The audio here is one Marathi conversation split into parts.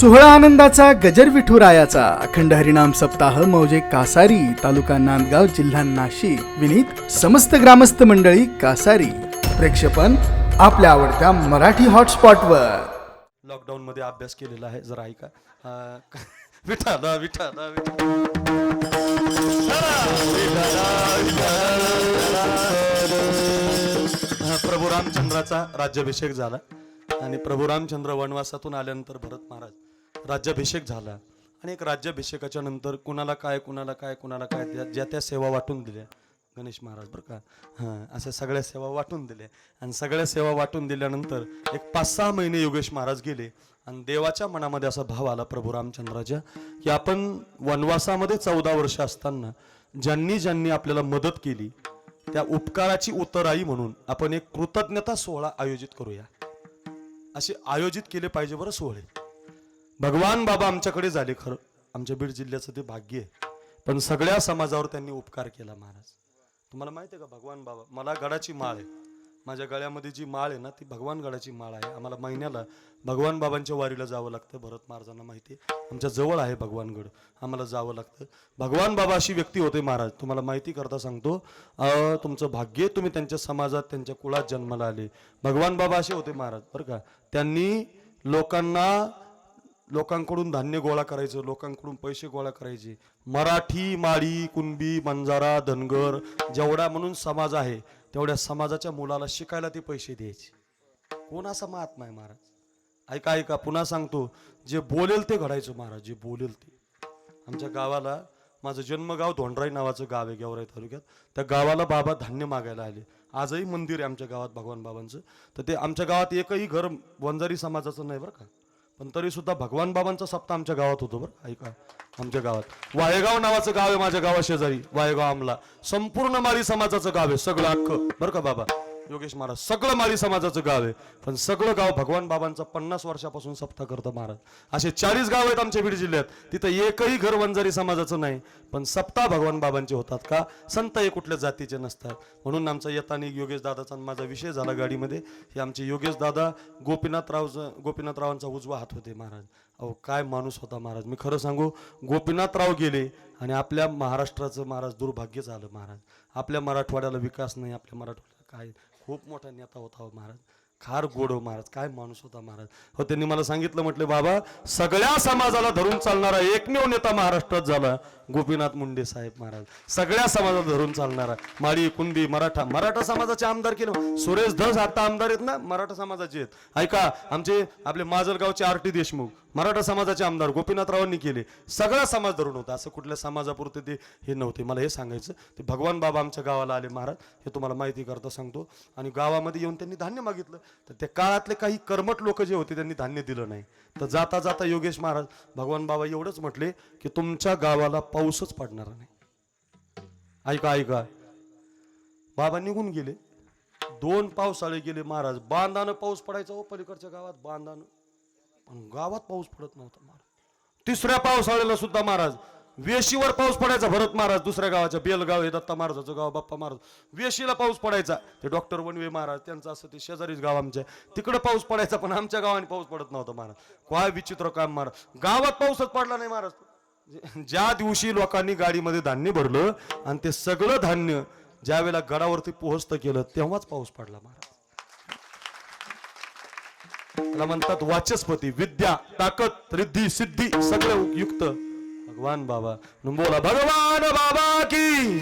सोहळा आनंदाचा गजर विठुरायाचा अखंड हरिनाम सप्ताह मौजे कासारी तालुका नांदगाव जिल्हा नाशिक. विनीत समस्त ग्रामस्थ मंडळी कासारी. प्रेक्षपण आपल्या आवडत्या मराठी हॉटस्पॉटवर. लॉकडाऊन मध्ये अभ्यास केलेला आहे जरा ऐका. विठाला विठाला प्रभू रामचंद्राचा राज्याभिषेक झाला. आणि प्रभू रामचंद्र वनवासातून आल्यानंतर भरत महाराज राज्याभिषेक झाला. आणि एक राज्याभिषेकाच्या नंतर कुणाला काय कुणाला काय कुणाला काय ज्या ज्या त्या सेवा वाटून दिल्या. गणेश महाराज बरं का? हां अशा सगळ्या सेवा वाटून दिल्या. आणि सगळ्या सेवा वाटून दिल्यानंतर एक पाच सहा महिने योगेश महाराज गेले. आणि देवाच्या मनामध्ये असा भाव आला प्रभू रामचंद्राच्या की आपण वनवासामध्ये चौदा वर्ष असताना ज्यांनी ज्यांनी आपल्याला मदत केली त्या उपकाराची उतराई म्हणून आपण एक कृतज्ञता सोहळा आयोजित करूया. असे आयोजित केले पाहिजे बरं सोहळे. भगवान बाबा आमच्याकडे झाले खरं. आमच्या बीड जिल्ह्याचं ते भाग्य आहे. पण सगळ्या समाजावर त्यांनी उपकार केला महाराज. तुम्हाला माहिती आहे का भगवान बाबा? मला गडाची माळ आहे. माझ्या गळ्यामध्ये जी माळ आहे ना ती भगवान गडाची माळ आहे. आम्हाला महिन्याला भगवान बाबांच्या वारीला जावं लागतं भरत महाराजांना माहिती आहे. आमच्या जवळ आहे भगवानगड आम्हाला जावं लागतं. भगवान बाबा अशी व्यक्ती होते महाराज. तुम्हाला माहिती करता सांगतो. तुमचं भाग्य तुम्ही त्यांच्या समाजात त्यांच्या कुळात जन्माला आले. भगवान बाबा असे होते महाराज बरं का. त्यांनी लोकांना लोकांकडून धान्य गोळा करायचं लोकांकडून पैसे गोळा करायचे. मराठी माळी कुणबी बंजारा धनगर जेवढा म्हणून समाज आहे तेवढ्या समाजाच्या मुलाला शिकायला ते पैसे द्यायचे. कोण असा महात्मा आहे महाराज? ऐका ऐका पुन्हा सांगतो. जे बोलेल ते घडायचं महाराज जे बोलेल ते. आमच्या गावाला माझं जन्मगाव धोंडराई नावाचं गाव आहे गेवराई तालुक्यात. त्या गावाला बाबा धान्य मागायला आले. आजही मंदिर आहे आमच्या गावात भगवान बाबांचं. तर ते आमच्या गावात एकही घर वंजारी समाजाचं नाही बरं का? पण तरी सुद्धा भगवान बाबांचा सप्ताह आमच्या गावात होतो बरं. ऐका आमच्या गावात. वायगाव नावाचं गाव आहे माझ्या गावा शेजारी वायगाव आमला. संपूर्ण माळी समाजाचं गाव आहे सगळं अख्खं. बरं का बाबा? योगेश महाराज सगळं माळी समाजाचं गाव आहे. पण सगळं गाव भगवान बाबांचा पन्नास वर्षापासून सप्ताह करतं महाराज. असे चाळीस गाव आहेत आमच्या बीड जिल्ह्यात. तिथं एकही घर वंजारी समाजाचं नाही. पण सप्ताह भगवान बाबांचे होतात का? संत हे कुठल्या जातीचे नसतात. म्हणून आमचा येताना योगेश दादाचा माझा विषय झाला गाडीमध्ये. हे आमचे योगेश दादा गोपीनाथराव गोपीनाथरावांचा उजवा हात होते महाराज. अहो काय माणूस होता महाराज. मी खरं सांगू गोपीनाथराव गेले आणि आपल्या महाराष्ट्राचं महाराज दुर्भाग्य झालं महाराज. आपल्या मराठवाड्याला विकास नाही आपल्या मराठवाड्याला काय? खूप मोठा नेता होता हो महाराज. खार गोड हो महाराज. काय माणूस होता महाराज. हो त्यांनी मला सांगितलं म्हटले बाबा सगळ्या समाजाला धरून चालणारा एकमेव नेता महाराष्ट्रात झाला. गोपीनाथ मुंडे साहेब महाराज. सगळ्या समाजाला धरून चालणारा. माळी कुंडी मराठा. मराठा समाजाचे आमदार केलं. सुरेश धस आता आमदार आहेत ना? मराठा समाजाचे आहेत. ऐका आमचे आपले माजलगावचे आर टी देशमुख. मराठा समाजाचे आमदार गोपीनाथरावांनी केले. सगळा समाज धरून होता. असं कुठल्या समाजापुरते ते हे नव्हते. मला हे सांगायचं ते भगवान बाबा आमच्या गावाला आले महाराज हे तुम्हाला माहिती करता सांगतो. आणि गावामध्ये येऊन त्यांनी धान्य मागितलं. तर त्या काळातले काही कर्मट लोक जे होते त्यांनी धान्य दिलं नाही. तर जाता जाता योगेश महाराज भगवान बाबा एवढंच म्हटले की तुमच्या गावाला पाऊसच पडणार नाही. ऐका ऐका. बाबा निघून गेले. दोन पावसाळे गेले महाराज. बांधानं पाऊस पडायचा हो पलीकडच्या गावात. बांधानं. पण गावात पाऊस पडत नव्हता महाराज. तिसऱ्या पावसाळ्याला सुद्धा महाराज वेशीवर पाऊस पडायचा भरत महाराज दुसऱ्या गावाच्या बेलगाव हे दत्ता महाराजाचं गाव बाप्पा महाराज. वेशीला पाऊस पडायचा. ते डॉक्टर वनवे महाराज त्यांचं असं ते शेजारीच गाव आमच्या. तिकडं पाऊस पडायचा पण आमच्या गावाने पाऊस पडत नव्हता महाराज. काय विचित्र काम महाराज. गावात पाऊसच पडला नाही महाराज. ज्या दिवशी लोकांनी गाडीमध्ये धान्य भरलं आणि ते सगळं धान्य ज्या वेळेला गडावरती पोहोचतं केलं तेव्हाच पाऊस पडला महाराज. त्याला म्हणतात वाचस्पती विद्या ताकद रिद्धी सिद्धी सगळं युक्त. भगवान बाबा. बोला भगवान बाबा की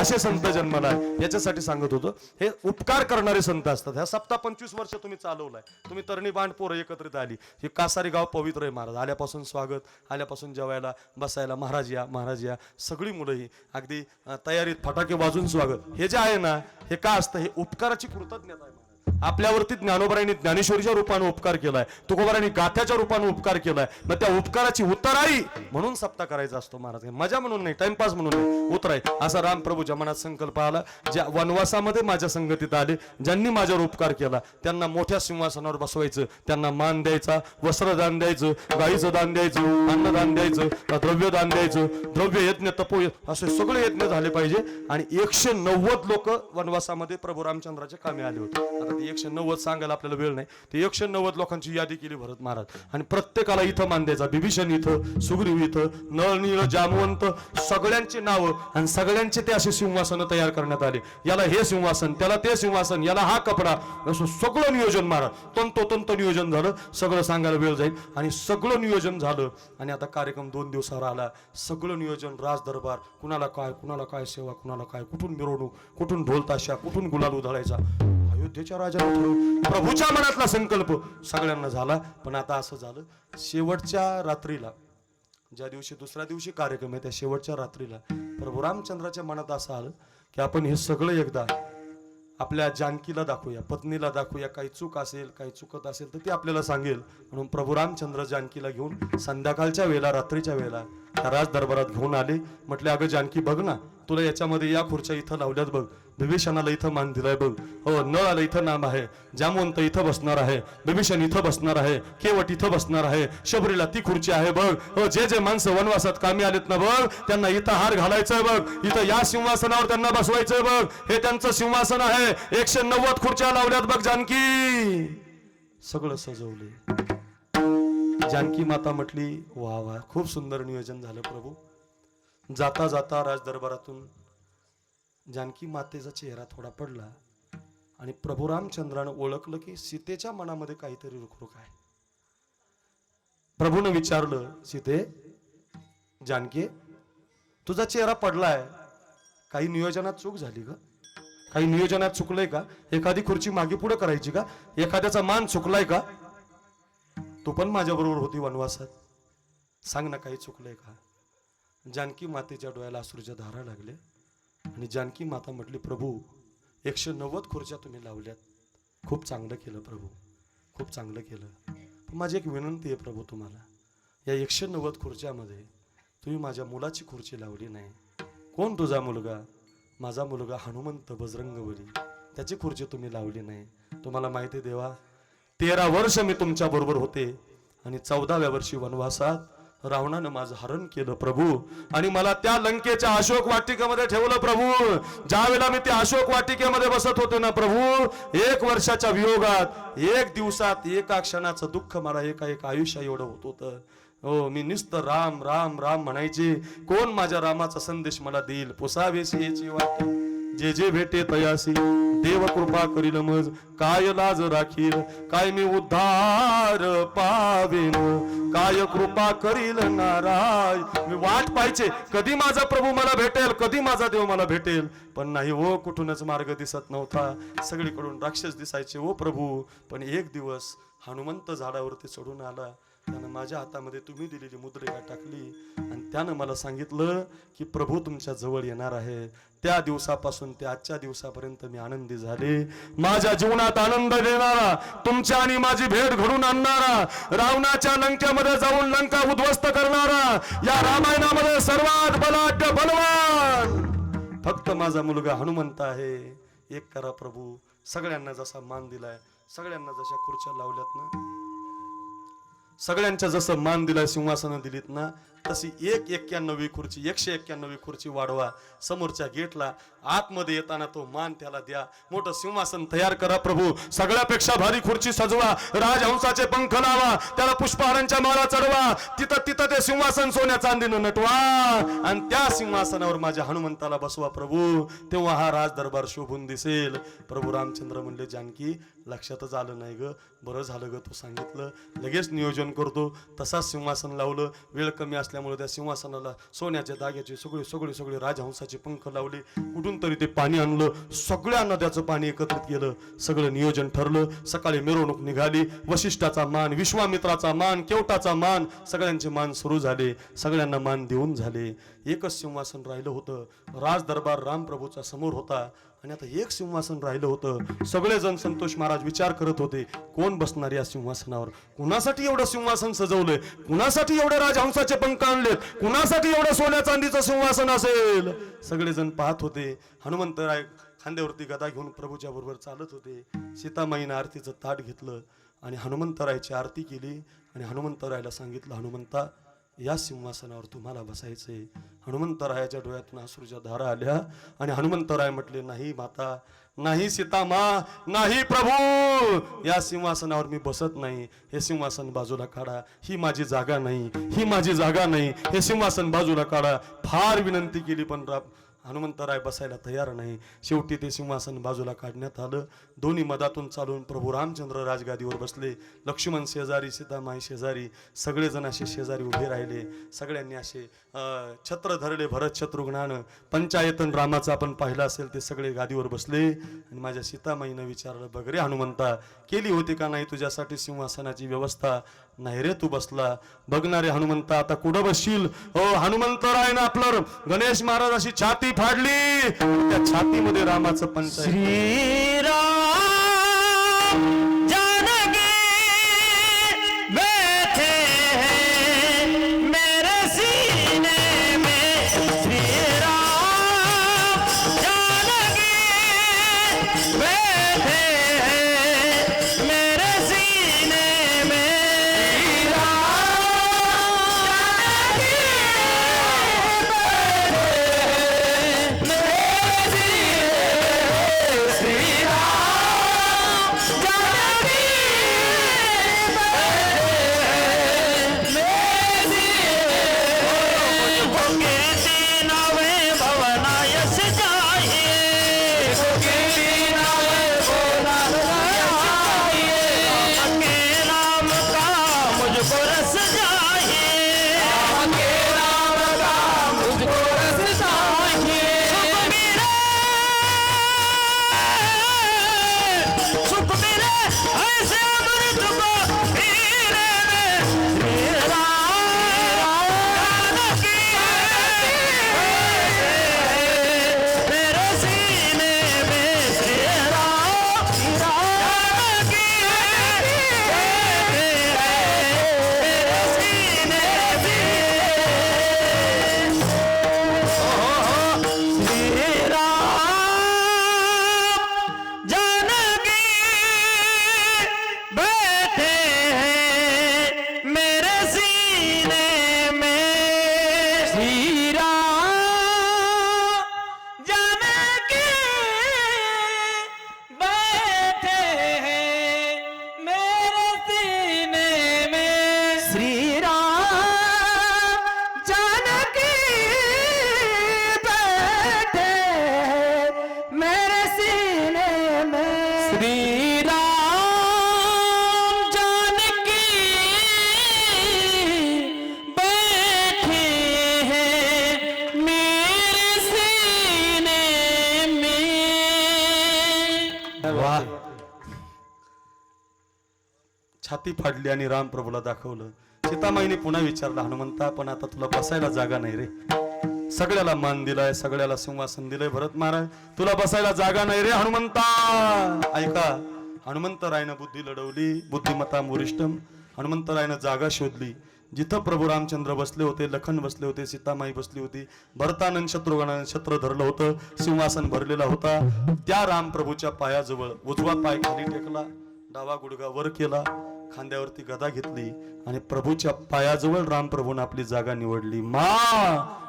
असे संत जन्माला याच्यासाठी सांगत होतो हे उपकार करणारे संत असतात. ह्या सप्ताह पंचवीस वर्ष तुम्ही चालवलाय. तुम्ही तरणी बांड पोरं एकत्रित आली. हे कासारी गाव पवित्र आहे महाराज. आल्यापासून स्वागत आल्यापासून जेवायला बसायला महाराज या महाराज या. सगळी मुलं ही अगदी तयारीत फटाके वाजून स्वागत. हे जे आहे ना हे का असतं? हे उपकाराची कृतज्ञता आहे. आपल्यावरती ज्ञानोबरांनी ज्ञानेश्वरीच्या रूपाने उपकार केलाय तुकोबरांनी गाथ्याच्या रूपाने उपकार केलाय मग त्या उपकाराची उत्तराई म्हणून सप्ताह करायचा असतो महाराज. मजा म्हणून नाही टाइमपास म्हणून नाही उतराय असा रामप्रभूच्या मनात संकल्प आला ज्या वनवासामध्ये माझ्या संगतीत आले ज्यांनी माझ्यावर उपकार केला त्यांना मोठ्या सिंहासनावर बसवायचं त्यांना मान द्यायचा वस्त्रदान द्यायचं गाईचं दान द्यायचं अन्नदान द्यायचं द्रव्यदान द्यायचं द्रव्य यज्ञ तपो असे सगळे यज्ञ झाले पाहिजे. आणि एकशे नव्वद लोक वनवासामध्ये प्रभू रामचंद्राच्या कामे आले होते. आता ते एकशे नव्वद सांगायला आपल्याला वेळ नाही. ते एकशे नव्वद लोकांची यादी केली भरत महाराज. आणि प्रत्येकाला इथं मान द्यायचा बिभीषण इथं सुग्रीव इथं नळनीळ जामवंत सगळ्यांची नावं आणि सगळ्यांचे ते असे सिंहासनं तयार करण्यात आले. याला हे सिंहासन त्याला ते सिंहासन याला हा कपडा असं सगळं नियोजन महाराज तंतोतंत नियोजन झालं सगळं सांगायला वेळ जाईल. आणि सगळं नियोजन झालं आणि आता कार्यक्रम दोन दिवसावर आला. सगळं नियोजन राज दरबार कुणाला काय कुणाला काय सेवा कुणाला काय कुठून मिरवणूक कुठून ढोल ताशा कुठून गुलाल उधळायचा? अयोध्येच्या राजाला ठरवलं प्रभूच्या मनातला संकल्प सगळ्यांना झाला. पण आता असं झालं शेवटच्या रात्रीला ज्या दिवशी दुसऱ्या दिवशी कार्यक्रम आहे त्या शेवटच्या रात्रीला प्रभू रामचंद्राच्या मनात असं आलं की आपण हे सगळं एकदा आपल्या जानकीला दाखवूया पत्नीला दाखवूया काही चूक असेल काही चुकत असेल तर ती आपल्याला सांगेल. म्हणून प्रभू रामचंद्र जानकीला घेऊन संध्याकाळच्या वेळेला रात्रीच्या वेळेला त्या राज दरबारात घेऊन आले. म्हटले अगं जानकी बघ ना तुला याच्यामध्ये या खुर्च्या इथं लावल्यात बघ. बिभीषणाला इथं मान दिलाय बघ. हो नळाला इथं नाम आहे. जामवंत इथं बसणार आहे. बिभीषण इथं बसणार आहे. केवट इथं बसणार आहे. शबरीला ती खुर्ची आहे बघ. हो जे जे माणसं वनवासात कामी आलेत ना बघ त्यांना इथं हार घालायचंय बघ. इथं या सिंहासनावर त्यांना बसवायचंय बघ. हे त्यांचं सिंहासन आहे. एकशे नव्वद खुर्च्या लावल्यात बघ जानकी. सगळं सजवले. जानकी माता म्हटली वा वा खूप सुंदर नियोजन झालं प्रभू. जाता जाता राज दरबारातून जानकी मातेचा चेहरा थोडा पडला आणि प्रभू रामचंद्रानं ओळखलं की सीतेच्या मनामध्ये काहीतरी रुखरुख आहे. प्रभूनं विचारलं सीते जानकी तुझा चेहरा पडलाय. काही नियोजनात चूक झाली का? काही नियोजनात चुकलंय का? एखादी खुर्ची मागे पुढे करायची का? एखाद्याचा मान चुकलाय का? तू पण माझ्याबरोबर होती वनवासात. सांग ना काही चुकलंय का? जानकी मातेच्या डोळ्याला अश्रूच्या धारा लागल्या. आणि जानकी माता म्हटली प्रभू एकशे नव्वद खुर्च्या तुम्ही लावल्यात. खूप चांगलं केलं प्रभू खूप चांगलं केलं. पण माझी एक विनंती आहे प्रभू तुम्हाला या एकशे नव्वद खुर्च्यामध्ये तुम्ही माझ्या मुलाची खुर्ची लावली नाही. कोण तुझा मुलगा? माझा मुलगा हनुमंत बजरंगवली त्याची खुर्ची तुम्ही लावली नाही. तुम्हाला माहिती देवा तेरा वर्ष मी तुमच्या बरोबर होते आणि चौदाव्या वर्षी वनवासात रावणानं माझं हरण केलं प्रभू. आणि मला त्या लंकेच्या अशोक वाटिकेमध्ये ठेवलं प्रभू. ज्या वेळेला मी त्या अशोक वाटिकेमध्ये बसत होते ना प्रभू एक वर्षाच्या वियोगात एक दिवसात एका क्षणाचं दुःख मला एका एक आयुष्या एवढं होत होतं. हो मी निस्त राम राम राम म्हणायचे कोण माझ्या रामाचा संदेश मला देईल? पुसावेस याची वाटे जे जे भेटे तयासी देव कृपा करील मज. काय लाज राखील काय मी उद्धार पावेन. काय कृपा करील नाराय मी वाट पाहिजे कधी माझा प्रभू मला भेटेल कधी माझा देव मला भेटेल. पण नाही ओ कुठूनच मार्ग दिसत नव्हता. सगळीकडून राक्षस दिसायचे ओ प्रभू. पण एक दिवस हनुमंत झाडावरती चढून आला. त्यानं माझ्या हातामध्ये तुम्ही दिलेली मुद्रिका टाकली आणि त्यानं मला सांगितलं की प्रभू तुमच्या जवळ येणार आहे. त्या दिवसापासून ते आजच्या दिवसापर्यंत मी आनंदी झाले. माझ्या जीवनात आनंद देणारा तुमच्या आणि माझी भेट घडून आणणारा रावणाच्या लंकेमध्ये जाऊन लंका उद्ध्वस्त करणारा या रामायणामध्ये सर्वात बलाढ्य बलवान. फक्त माझा मुलगा हनुमंत आहे. एक करा प्रभू. सगळ्यांना जसा मान दिलाय सगळ्यांना जशा खुर्च्या लावल्यात ना सगळ्यांच्या जसं मान दिला सिंहासनं दिलीत ना तशी एक एक्क्याण्णवी खुर्ची एकशे एक्क्याण्णवी खुर्ची वाढवा. समोरच्या गेटला आतमध्ये येताना तो मान त्याला द्या. मोठं सिंहासन तयार करा प्रभू. सगळ्यापेक्षा भारी खुर्ची सजवा. राजहंसाचे पंख लावा. त्याला पुष्पहारांच्या माळा चढवा. तिथं तिथं ते सिंहासन सोन्या चांदीनं नटवा. आणि त्या सिंहासनावर माझ्या हनुमंताला बसवा प्रभू. तेव्हा हा राज दरबार शोभून दिसेल. प्रभू रामचंद्र म्हणले जानकी लक्षातच आलं नाही ग. बरं झालं ग तू सांगितलं. लगेच नियोजन करतो. तसाच सिंहासन लावलं. वेळ कमी असल्यामुळे त्या सिंहासनाला सोन्याच्या दाग्याचे सगळे सगळे सगळे राजहंसाचे पंख लावले. कुठून तरी ते पाणी आणलं. सगळ्या नद्याचं पाणी एकत्रित केलं. सगळं नियोजन ठरलं. सकाळी मिरवणूक निघाली. वशिष्ठाचा मान विश्वामित्राचा मान केवटाचा मान सगळ्यांचे मान सुरू झाले. सगळ्यांना मान देऊन झाले. एकच सिंहासन राहिलं होतं. राज दरबार रामप्रभूचा समोर होता. आणि आता एक सिंहासन राहिलं होतं. सगळेजण संतोष महाराज विचार करत होते कोण बसणार या सिंहासनावर? कुणासाठी एवढं सिंहासन सजवलंय? कुणासाठी एवढे राजहंसाचे पंख आणलेत? कुणासाठी एवढं सोन्या चांदीचं सिंहासन असेल? सगळेजण पाहत होते. हनुमंतराय खांद्यावरती गदा घेऊन प्रभूच्या बरोबर चालत होते. सीतामाईनं आरतीचं ताट घेतलं आणि हनुमंतरायची आरती केली आणि हनुमंतरायला सांगितलं हनुमंता या सिंहासनावर तुम्हाला बसायचंय. हनुमंतरायाच्या डोळ्यातून अश्रूच्या धारा आल्या आणि हनुमंतराय म्हटले नाही माता नाही सीतामा नाही प्रभू. या सिंहासनावर मी बसत नाही. हे सिंहासन बाजूला काढा. ही माझी जागा नाही. ही माझी जागा नाही. हे सिंहासन बाजूला काढा. फार विनंती केली पण राम हनुमंतराय बसायला तयार नाही. शेवटी ते सिंहासन बाजूला काढण्यात आलं. दोन्ही मधातून चालून प्रभू रामचंद्र राजगादीवर बसले. लक्ष्मण शेजारी सीतामाई शेजारी सगळेजण असे शेजारी उभे राहिले. सगळ्यांनी असे छत्र धरले भरत शत्रुघ्नानं. पंचायतन रामाचं आपण पाहिलं असेल ते सगळे गादीवर बसले. आणि माझ्या सीतामाईनं विचारलं बघ रे हनुमंता केली होती का नाही तुझ्यासाठी सिंहासनाची व्यवस्था? नाही रे तू बसला. बघणारे हनुमंता आता कुठं बसशील? हो हनुमंतरायनं आपलं. गणेश महाराज अशी छाती फाडली. त्या छातीमध्ये रामाचं पंचायत श्रीराम छाती फाडली आणि राम प्रभूला दाखवलं. सीतामाईने पुन्हा विचारलं हनुमंता पण आता तुला बसायला जागा नाही रे. सगळ्याला मान दिलाय सगळ्याला सिंहासन दिलंय भरत महाराज तुला बसायला जागा नाही रे हनुमंता. ऐका हनुमंतरायनं बुद्धी लढवली बुद्धिमत्ता मुरिष्टम. हनुमंतरायनं जागा शोधली. जिथं प्रभू रामचंद्र बसले होते लखन बसले होते सीतामाई बसली होती भरतानंद शत्रुघ्नानं छत्र धरलं होतं सिंहासन भरलेला होता. त्या राम प्रभूच्या पायाजवळ उजवा पाय खाली टेकला डावा गुडगा वर केला. खांद्यावरती गदा घेतली आणि प्रभूच्या पायाजवळ रामप्रभून आपली जागा निवडली. मा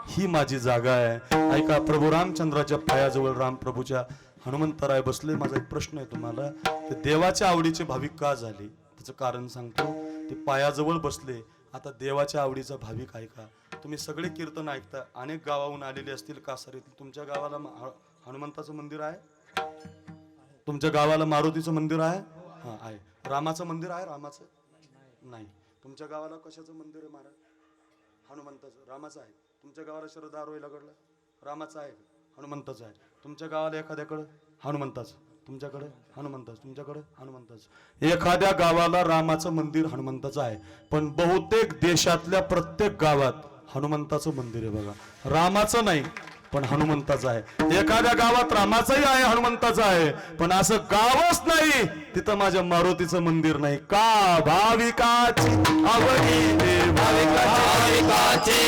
ही माझी जागा आहे. ऐका प्रभू रामचंद्राच्या पायाजवळ रामप्रभूच्या हनुमंतराय बसले. माझा एक प्रश्न आहे तुम्हाला. ते देवाच्या आवडीचे भाविक का झाले? त्याचं कारण सांगतो. ते पायाजवळ बसले. आता देवाच्या आवडीचा भाविक ऐका तुम्ही सगळे कीर्तन ऐकता. अनेक गावाहून आलेले असतील कासारीतील तुमच्या गावाला हनुमंताचं मंदिर आहे? तुमच्या गावाला मारुतीचं मंदिर आहे? हा आहे. रामाचं मंदिर आहे? रामाचं? नाही. तुमच्या गावाला कशाचं मंदिर आहे महाराज? हनुमंताचं. रामाचं आहे. तुमच्या गावाला शरद आरोईलाकडलं रामाचं आहे हनुमंताचं आहे. तुमच्या गावाला एखाद्याकडं? हनुमंताचं. तुमच्याकडे? हनुमंताच. तुमच्याकडे? हनुमंताच. एखाद्या गावाला रामाचं मंदिर हनुमंताचं आहे. पण बहुतेक देशातल्या प्रत्येक गावात हनुमंताचं मंदिर आहे बघा. रामाचं नाही. पण हनुमंताचा आहे. एखाद्या गावात रामाचंही आहे हनुमंताचा आहे. पण असं गावच नाही तिथं माझ्या मारुतीचं मंदिर नाही. का भाविकाची आवडी भाविकाची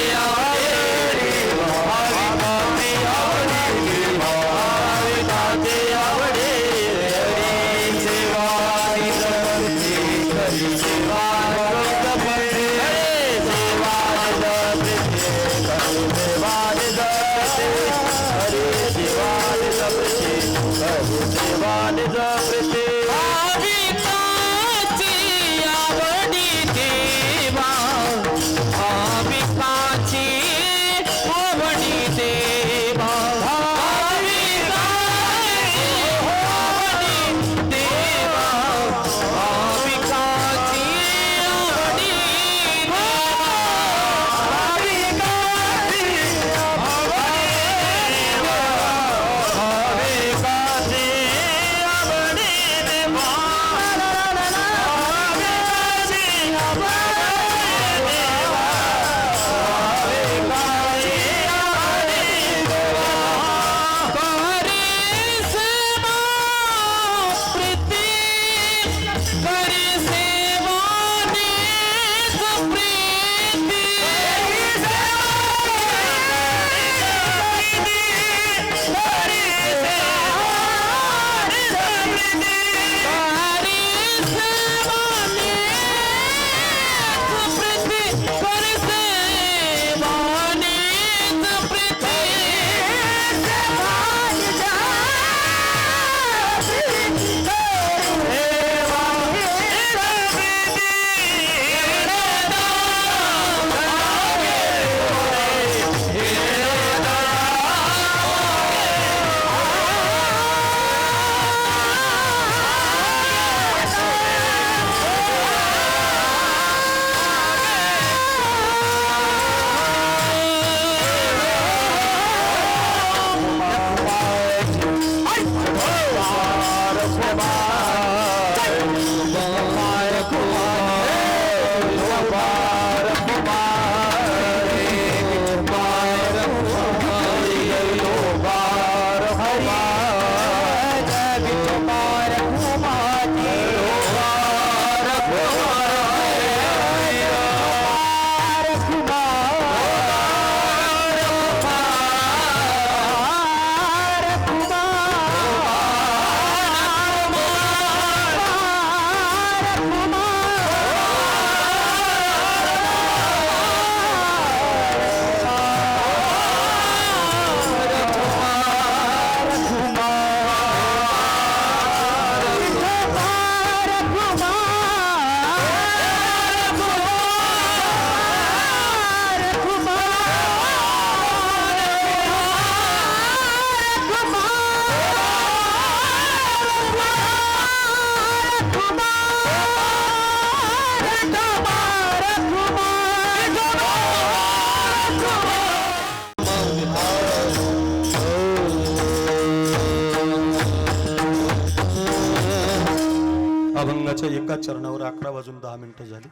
देवाच्या एका चरणावर अकरा वाजून दहा मिनिटं झाली.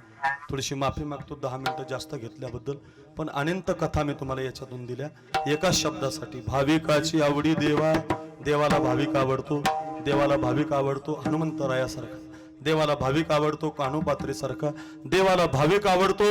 थोडीशी माफी मागतो दहा मिनिटं जास्त घेतल्याबद्दल. पण अनंत कथा मी तुम्हाला याच्यातून दिल्या. एका शब्दासाठी भाविकाची आवडी देवा देवाला भाविक आवडतो देवाला भाविक आवडतो हनुमंतरायासारखा. देवाला भाविक आवडतो कानोपात्रेसारखा. देवाला भाविक आवडतो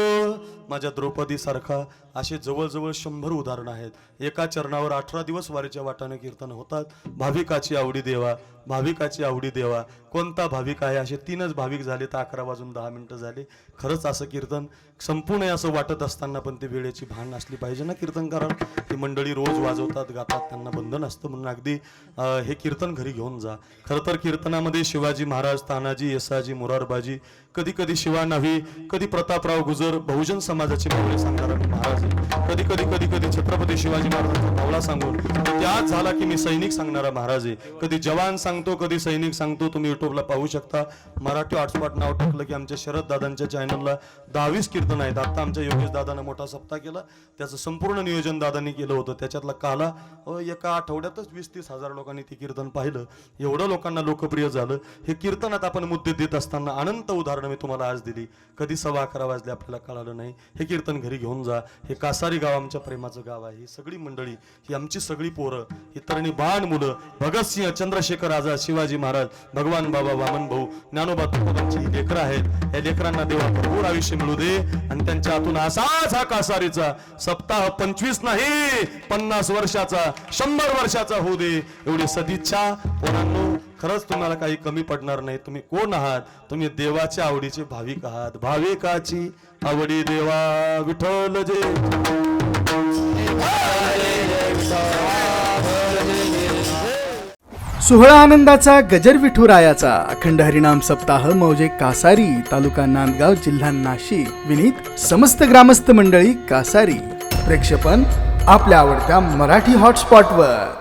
माझ्या द्रौपदीसारखा. असे जवळजवळ शंभर उदाहरणं आहेत. एका चरणावर अठरा दिवस वारीच्या वाटाने कीर्तन होतात. भाविकाची आवडी देवा भाविकाची आवडी देवा. कोणता भाविक आहे? असे तीनच भाविक झाले तर अकरा वाजून दहा मिनटं झाले. खरंच असं कीर्तन संपूर्ण आहे असं वाटत असताना पण ते वेळेची भान असली पाहिजे ना कीर्तनकारांना ती मंडळी रोज वाजवतात गातात त्यांना बंधन असतं म्हणून अगदी हे कीर्तन घरी घेऊन जा. खरं तर कीर्तनामध्ये शिवाजी महाराज तानाजी येसाजी मुरारबाजी कधी कधी शिवा नाव्ही कधी प्रतापराव गुजर बहुजन समाजाचे मावळे सांगणार महाराज कधी कधी कधी कधी छत्रपती शिवाजी महाराजांचा मावळा सांगून त्यात झाला की मी सैनिक सांगणारा महाराज आहे. कधी जवान सांगतो कधी सैनिक सांगतो तुम्ही युट्यूबला पाहू शकता. मराठी हॉटस्पॉट नाव टाकलं की आमच्या शरद दादांच्या चॅनलला दहावीस कीर्तन आहेत. आता आमच्या योगेश दादानं मोठा सप्ताह केला. त्याचं संपूर्ण नियोजन दादांनी केलं होतं. त्याच्यातला काला एका आठवड्यातच वीस तीस हजार लोकांनी ते कीर्तन पाहिलं. एवढं लोकांना लोकप्रिय झालं. हे कीर्तनात आपण मुद्दे ते देत असताना अनंत उदाहरणं मी तुम्हाला आज दिली. कधी सव्वा अकरा वाजले आपल्याला कळालं नाही. हे कीर्तन घरी घेऊन जा. हे कासारी गाव आमच्या प्रेमाचं गाव आहे. ही सगळी मंडळी ही आमची सगळी पोरं ही तरणी बाण मुलं भगतसिंह चंद्रशेखर आझाद शिवाजी महाराज भगवान बाबा वामन भाऊ ज्ञानोबा तुकोबांची ही लेकरं आहेत. या लेकरांना देवा भरपूर आयुष्य मिळू दे आणि त्यांच्या हातून असाच हा कासारीचा सप्ताह पंचवीस नाही पन्नास वर्षाचा शंभर वर्षाचा होऊ दे. एवढी सदिच्छा पोरांनो खरंच तुम्हाला काही कमी पडणार नाही. तुम्ही कोण आहात? तुम्ही देवाच्या आवडीचे भाविक आहात. भाविकाची आवडी देवा विठ्ठल जे सोहळा आनंदाचा गजर विठुरायाचा. अखंड हरिनाम सप्ताह मौजे कासारी तालुका नांदगाव जिल्हा नाशिक. विनीत समस्त ग्रामस्थ मंडळी कासारी. प्रेक्षपण आपल्या आवडत्या मराठी हॉटस्पॉटवर